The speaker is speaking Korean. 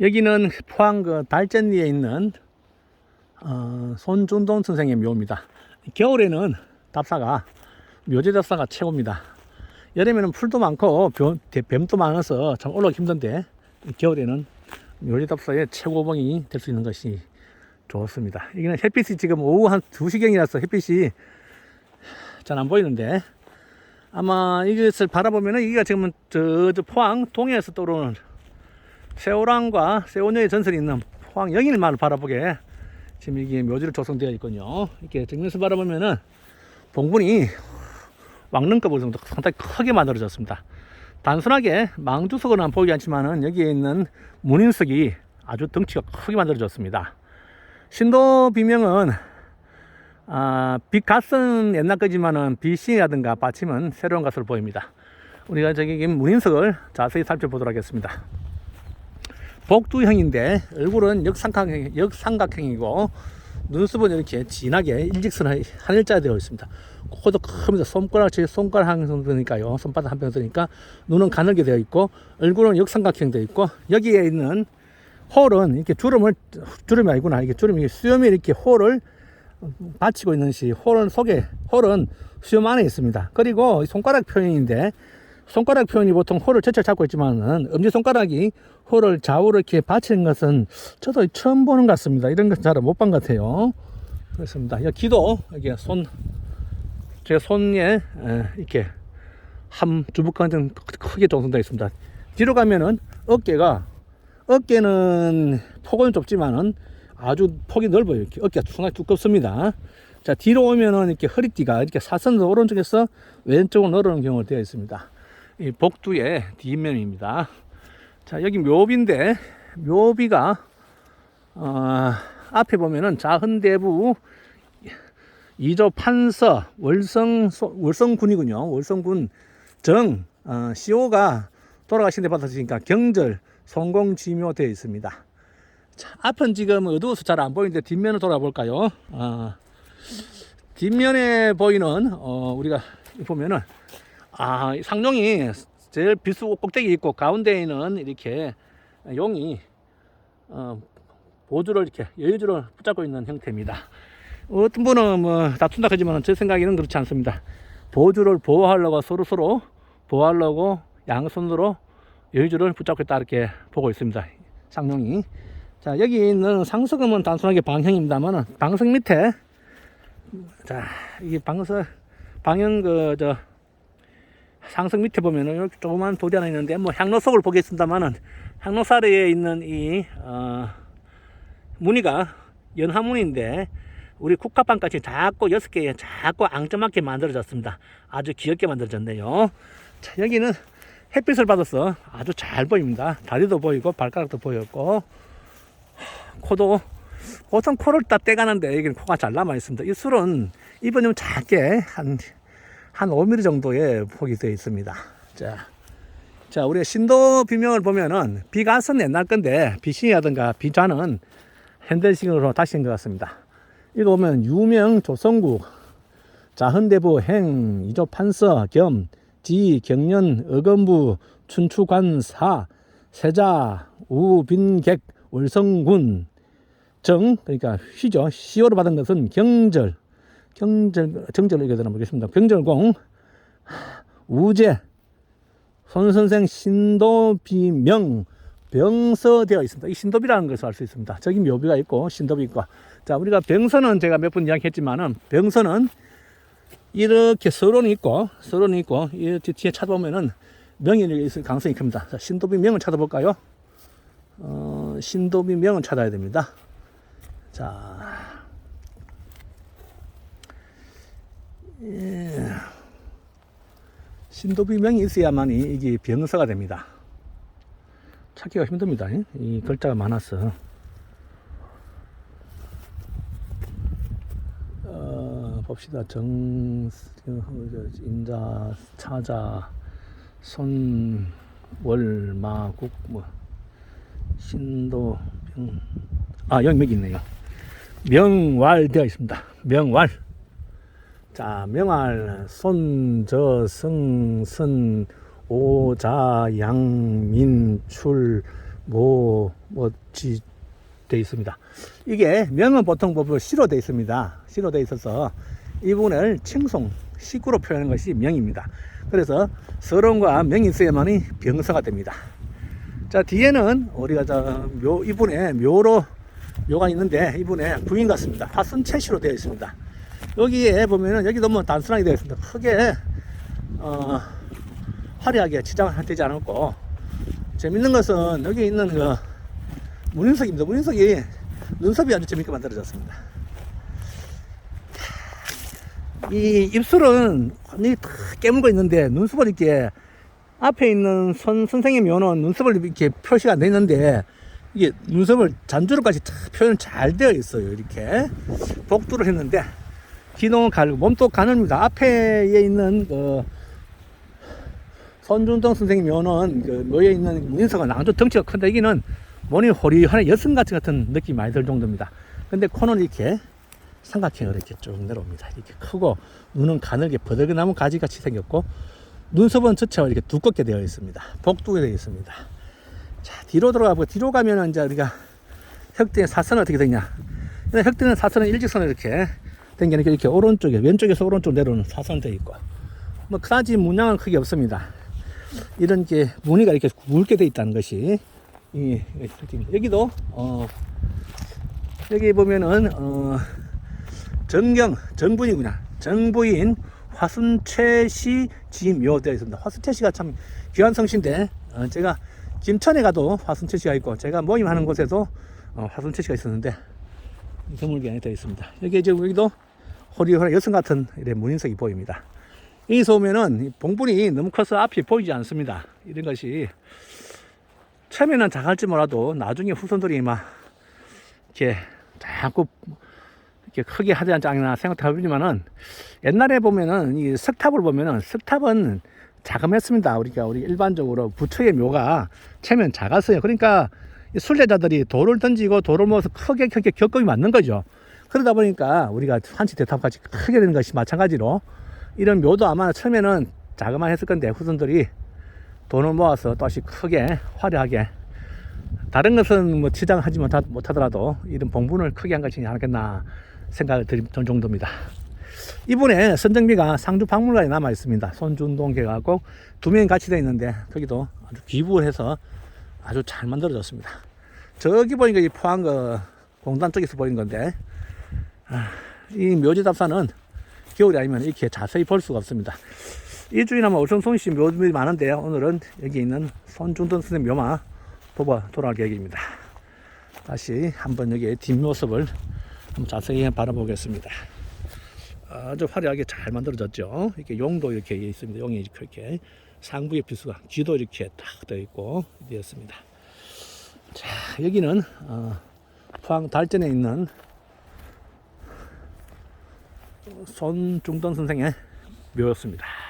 여기는 포항 그 달전리에 있는 어, 손준동 선생의 묘입니다. 겨울에는 답사가 묘지 답사가 최고입니다. 여름에는 풀도 많고 뱀- 뱀도 많아서 참 올라오기 힘든데 겨울에는 묘지 답사의 최고봉이 될 수 있는 것이 좋습니다. 여기는 햇빛이 지금 오후 한 2시경이라서 햇빛이 잘 안 보이는데 아마 이것을 바라보면은 여기가 지금 저, 저 포항 동해에서 떠오르는 세오랑과 세오녀의 전설이 있는 포항 영일마을 바라보게 지금 이게 묘지로 조성되어 있군요. 이렇게 정면에서 바라보면은 봉분이 왕릉급을 정도 상당히 크게 만들어졌습니다. 단순하게 망주석으로는 보이지 않지만은 여기에 있는 문인석이 아주 덩치가 크게 만들어졌습니다. 신도 비명은 아, 빛갓은 옛날 거지만은 빛이라든가 받침은 새로운 것으로 보입니다. 우리가 저기 문인석을 자세히 살펴보도록 하겠습니다. 복두형인데 얼굴은 역삼각형, 역삼각형이고 눈썹은 이렇게 진하게 일직선 하늘자 되어 있습니다. 코도 큽니다. 손가락 제 손가락 한 정도 되니까요. 손바닥 한편 되니까 눈은 가늘게 되어 있고 얼굴은 역삼각형 되어 있고 여기에 있는 홀은 이렇게 주름을 주름이 아니구나 이게 주름이 수염이 이렇게 홀을 받치고 있는 시 홀은 속에 홀은 수염 안에 있습니다. 그리고 이 손가락 표현인데 손가락 표현이 보통 홀을 전체 잡고 있지만은 엄지 손가락이 홀을 좌우로 이렇게 받치는 것은 저도 처음 보는 것 같습니다. 이런 것은 잘 못 본 것 같아요. 그렇습니다. 여기 기도 여기 손 제 손에 에, 이렇게 한 주먹한 좀 크게 조성되어 있습니다. 뒤로 가면은 어깨가 어깨는 폭은 좁지만은 아주 폭이 넓어요. 이렇게 어깨가 상당히 두껍습니다. 자, 뒤로 오면은 이렇게 허리띠가 이렇게 사선으로 오른쪽에서 왼쪽으로 늘어오는 경우가 되어 있습니다. 이 복두의 뒷면입니다. 자, 여기 묘비인데, 묘비가, 어, 앞에 보면은 자흔대부 이조 판서 월성, 소- 월성군이군요. 월성군 정, 어, 시호가 돌아가신 데 받았으니까 경절, 성공지묘 되어 있습니다. 자, 앞은 지금 어두워서 잘 안 보이는데 뒷면을 돌아볼까요? 아, 뒷면에 보이는 어, 우리가 보면은 아, 이 상룡이 제일 비수 꼭대기 있고 가운데에는 이렇게 용이 어, 보주를 이렇게 여유주를 붙잡고 있는 형태입니다. 어떤 분은 뭐 다툰다 하지만 제 생각에는 그렇지 않습니다. 보주를 보호하려고 서로 서로 보호하려고 양손으로 여유주를 붙잡고 있다 이렇게 보고 있습니다. 상룡이. 자 여기 있는 상석음은 단순하게 방형입니다만 방석 밑에 자 이게 방석 방형 그저 상석 밑에 보면은 이렇게 조그만 돌이 하나 있는데 뭐 향로석을 보겠습니다만은 향로사리에 있는 이 어, 무늬가 연화무늬인데 우리 국화빵같이 작고 여섯 개의 작고 앙증맞게 만들어졌습니다. 아주 귀엽게 만들어졌네요. 자 여기는 햇빛을 받아서 아주 잘 보입니다. 다리도 보이고 발가락도 보였고 코도 보통 코를 딱 떼가는데 여기는 코가 잘 남아 있습니다. 이 술은 좀 작게 한, 한 5mm 정도의 폭이 되어 있습니다. 자, 자, 우리가 신도 비명을 보면은 비가스는 옛날 건데 비신이라든가 비좌는 현대식으로 다시 한것 같습니다. 이거 보면 유명 조성국 자흔대부 행 이조 판서 겸 지 경련 어건부 춘추관사 세자 우빈객 월성군 정 그러니까 휘죠 시효를 받은 것은 경절 경절 정절로 이게 되나 모르겠습니다 경절공 우제 손선생 신도비명 병서되어 있습니다. 이 신도비라는 것을 알 수 있습니다. 저기 묘비가 있고 신도비 있고 자 우리가 병서는 제가 몇 번 이야기했지만은 병서는 이렇게 서론이 있고 서론이 있고 이 뒤에 찾아보면은 명이 있을 가능성이 큽니다. 자, 신도비 명을 찾아볼까요? 어, 신도비 명을 찾아야 됩니다. 자, 예. 신도비 명이 있어야만이 이게 병서가 됩니다. 찾기가 힘듭니다. 이- 이 글자가 많아서. 어, 봅시다. 정, 인자, 차자, 손, 월, 마, 국, 뭐, 신도, 병, 아, 여기 몇 있네요. 명왈 되어 있습니다. 명왈. 자, 명할, 손, 저, 성, 선, 오자, 양, 민, 출, 뭐, 뭐지 돼 있습니다. 이게 명은 보통 법으로 시로 돼 있습니다. 시로 돼 있어서 이 부분을 칭송, 식구로 표현하는 것이 명입니다. 그래서 서론과 명이 있어야만이 병서가 됩니다. 자, 뒤에는 우리가 저 묘, 이분에 묘로 묘가 있는데 이분에 부인 같습니다. 화순채시로 되어 있습니다. 여기에 보면은 여기 너무 단순하게 되어 있습니다. 크게 어, 화려하게 치장되지 않았고 재밌는 것은 여기 있는 그 문인석입니다. 문인석이 눈썹이 아주 재밌게 만들어졌습니다. 이 입술은 다 깨물고 있는데 눈썹을 이렇게 앞에 있는 선, 선생의 묘는 눈썹을 이렇게 표시가 안 돼 있는데 이게 눈썹을 잔주로까지 다 표현 잘 되어 있어요. 이렇게 복두를 했는데 기농은 가르고 몸도 가늘입니다. 앞에 있는 그 손준동 선생님 묘는 그 묘에 있는 문인석은 아주 덩치가 큰데 여기는 머리 호리하는 여성같이 같은 느낌이 많이 들 정도입니다. 근데 코는 이렇게 삼각형으로 이렇게 쭉 내려옵니다. 이렇게 크고 눈은 가늘게 버덕나무 가지같이 생겼고 눈썹은 전체가 이렇게 두껍게 되어 있습니다. 복두게 되어 있습니다. 자 뒤로 들어가고 뒤로 가면은 이제 우리가 혁대의 사선은 어떻게 되냐? 혁대는 사선은 일직선으로 이렇게 당기니까 이렇게 오른쪽에 왼쪽에서 오른쪽 내려오는 사선 되어 있고 뭐 그다지 문양은 크게 없습니다. 이런 게 무늬가 이렇게 굵게 되어 있다는 것이 이. 여기도 어 여기 보면은 어 정경 정부이구나 정부인 화순채시 지묘 되어 있습니다. 화순채시가 참 귀한 성씨인데 어, 제가 김천에 가도 화순채시가 있고 제가 모임하는 곳에도 어, 화순채시가 있었는데 드물게 되어 있습니다. 여기 이제 여기도 호리호리 여성 같은 이런 문인석이 보입니다. 여기서 오면은 이 봉분이 너무 커서 앞이 보이지 않습니다. 이런 것이 처음에는 작을지 몰라도 나중에 후손들이 막 이렇게 자꾸 이렇게 크게 하지 않나 생각해보지만은 옛날에 보면은 이 석탑을 보면은 석탑은 자금했습니다. 우리가 우리 일반적으로 부처의 묘가 체면 작았어요. 그러니까 이 순례자들이 돌을 던지고 돌을 모아서 크게 크게 격금이 맞는 거죠. 그러다 보니까 우리가 한치 대탑같이 크게 되는 것이 마찬가지로 이런 묘도 아마 처음에는 자그만 했을 건데 후손들이 돈을 모아서 또다시 크게 화려하게 다른 것은 뭐 치장하지 못하, 못하더라도 이런 봉분을 크게 한 것이지 않겠나 생각을 드릴 정도입니다. 이분의 선정비가 상주 박물관에 남아 있습니다. 손준동계하고 두 명이 같이 되어 있는데 거기도 아주 기부를 해서 아주 잘 만들어졌습니다. 저기 보니까 이 포항 그 공단 쪽에서 보이는 건데 아, 이 묘지답사는 겨울이 아니면 이렇게 자세히 볼 수가 없습니다. 이 주인하면 오성송씨 묘들이 많은데 오늘은 여기 있는 손준동 선생님 묘만 보고 돌아갈 계획입니다. 다시 한번 여기 뒷모습을 한번 자세히 바라보겠습니다. 아주 화려하게 잘 만들어졌죠. 이렇게 용도 이렇게 있습니다. 용이 이렇게 상부의 피수가 귀도 이렇게 딱 되어 있고 되었습니다. 자 여기는 어, 포항 달전에 있는 손중동 선생의 묘였습니다.